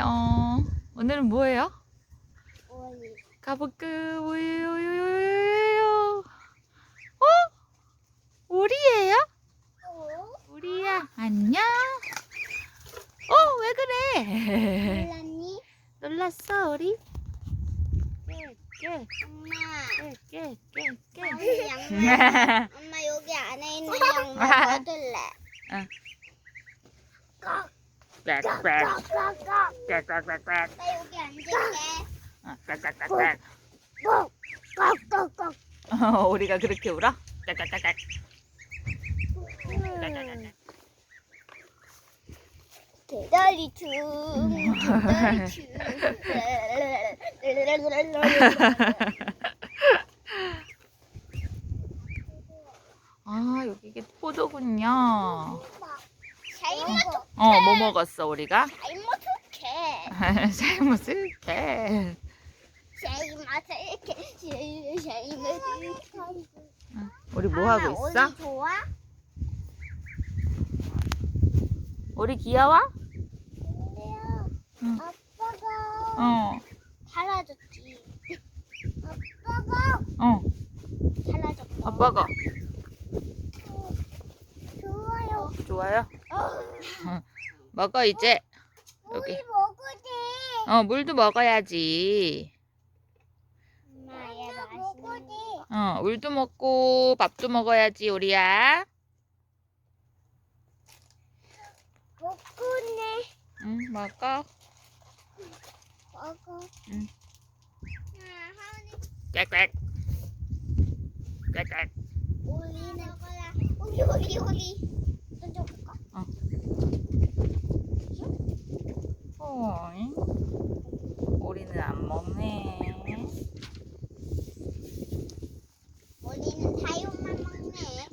안녕. 오늘은 뭐예요? 오이. 가볼까? 우유유유유유. 어? 우리예요? 어? 우리야. 안녕. 어, 왜 그래? 몰랐니? 놀랐어, 우리? 깨, 깨, 엄마. 깨, 깨, 깨, 엄마 깨. 양말. 엄마 여기 안에 있는 양말 받을래. 응. 꺽, 꽥, 꽥. 나 여기 앉을게. 어, 꺽, 꺽. 어, 우리가 그렇게 울어? 꽥, 꽥. 개다리 춤, 개다리 춤. 아, 여기 이게 포도군요. 잘못, 어, 뭐 먹었어, 우리가? 잘못해. 잘못을게. 잘못해. 잘못해. 우리 뭐 하고 있어? 어디 좋아? 우리 귀여워? 근데요. 응. 아빠가 어, 사라졌지. 아빠가 어, 사라졌어. 아빠가. 좋아요. 좋아요? 어, 먹어, 이제. 우리 여기. 먹어지. 어, 물도 먹어야지. 어, 물도 먹고 밥도 먹어야지, 우리야. 먹고네. 응, 먹어. 먹어. 응. 꽥꽥. 꽥꽥. 우리는 먹어라. 우리 우리 우리. 던져볼까? 어잉? 우리는 안 먹네. 우리는 사육만 먹네.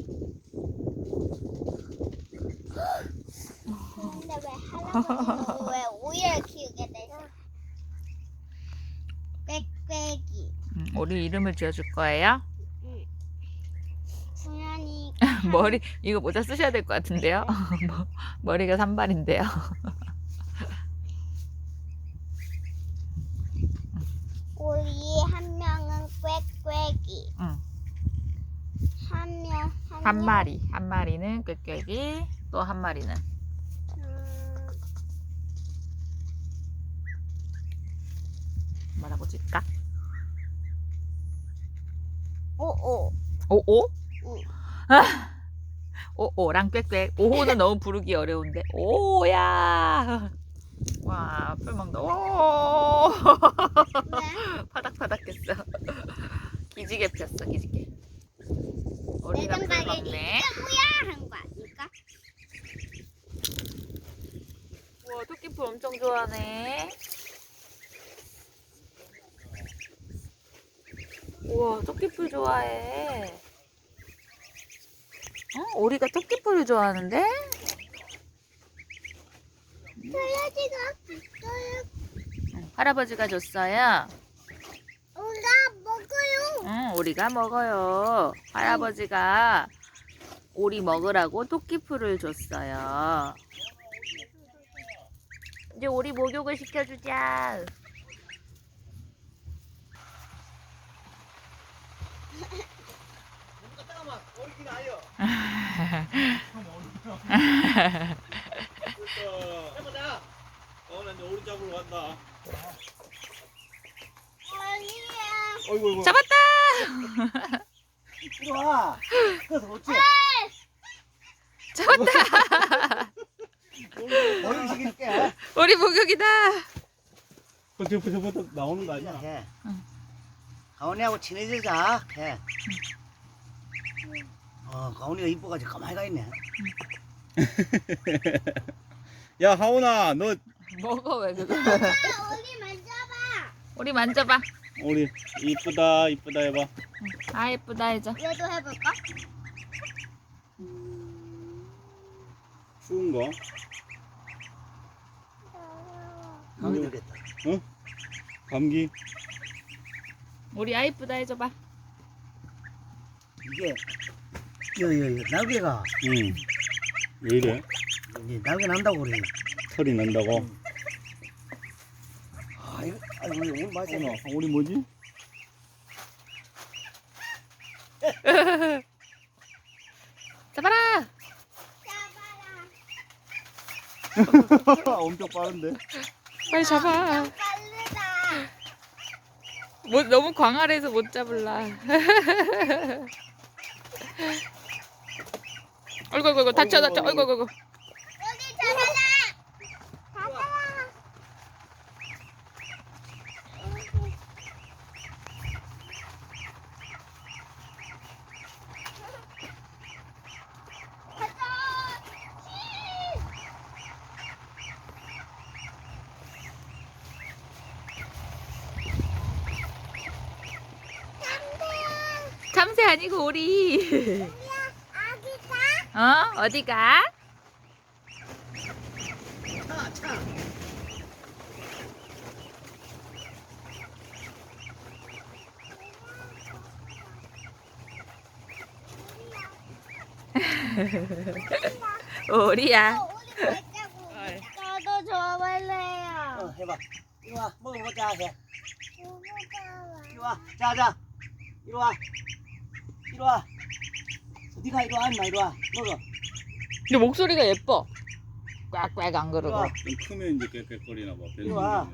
근데 왜 할아버지는 왜 오이를 키우게 됐어? 꽥꽥이. 음, 우리 이름을 지어줄 거예요? 승현이 머리, 이거 모자 쓰셔야 될 것 같은데요? 머- 머리가 산발인데요. 우리 한 명은 꽥꽥이. 응. 한 명, 한 마리. 한 마리는 꾀꾀기, 또 한 마리는. 뭐라고 질까? 오오. 오오? 응. 아! 오오랑 꾀꾀. 오호는 너무 부르기 어려운데. 오야! 와, 풀 먹는다. 오! 왜? 파닥파닥 했어. 기지개 폈어, 기지개. 우리가 풀 내장가게 먹네. 이게 뭐야 한 거 아닐까? 우와, 토끼풀 엄청 좋아하네. 우와, 토끼풀 좋아해. 어? 우리가 토끼풀을 좋아하는데? 소야지가 있어요. 응, 할아버지가 줬어요. 우리가 먹어요. 응, 우리가 먹어요. 할아버지가 오리 먹으라고 토끼풀을 줬어요. 이제 오리 목욕을 시켜주자. 해보자. 어, 나 이제 오리 잡았다! 이리 와. 그래서 어째? 잡았다! 우리 목욕이다! 저부터 나오는 거 아니야? 해. 응. 가온이하고 친해지자. 해. 어, 가온이가 이뻐가지고 가만히 가 있네. 야, 하온아, 너 먹어, 왜 그거? 아, 우리 만져봐. 우리 만져봐. 우리 이쁘다, 이쁘다 해봐. 아, 예쁘다, 해줘. 얘도 해볼까? 추운 거. 가온이 그랬다. 감기. 우리 아, 예쁘다, 해줘봐. 이게, 여, 여, 여, 날개가, 응. 왜 이래? 이제 날개 난다고 그래. 털이 난다고. 와 이거 아니 오늘 오늘 맛이 하온아 우리 뭐지? 잡아라. 잡아라. 엄청 빠른데 빨리 잡아. 빠르다. 뭐 너무 광활해서 못 잡을라. 어이구 어이구 다쳐 다쳐 어이구 어이구 어이구. 여기 잡아라. 잡아라. 가자. 담배야. 참새 아니고 오리. 어 어디 가? 차 차 오리야. 어, 우리 발자국. 나도 좋아할래요. 어 해봐 이리 와 먹어보자 해 이리 와 자자 이리 와 이리 와 네가 이리 와 임마 이리 와 먹어 근데 목소리가 예뻐. 꽉꽉 안 이리 그러고. 와좀 크면 이제 깨끗거리나 봐 이리 와.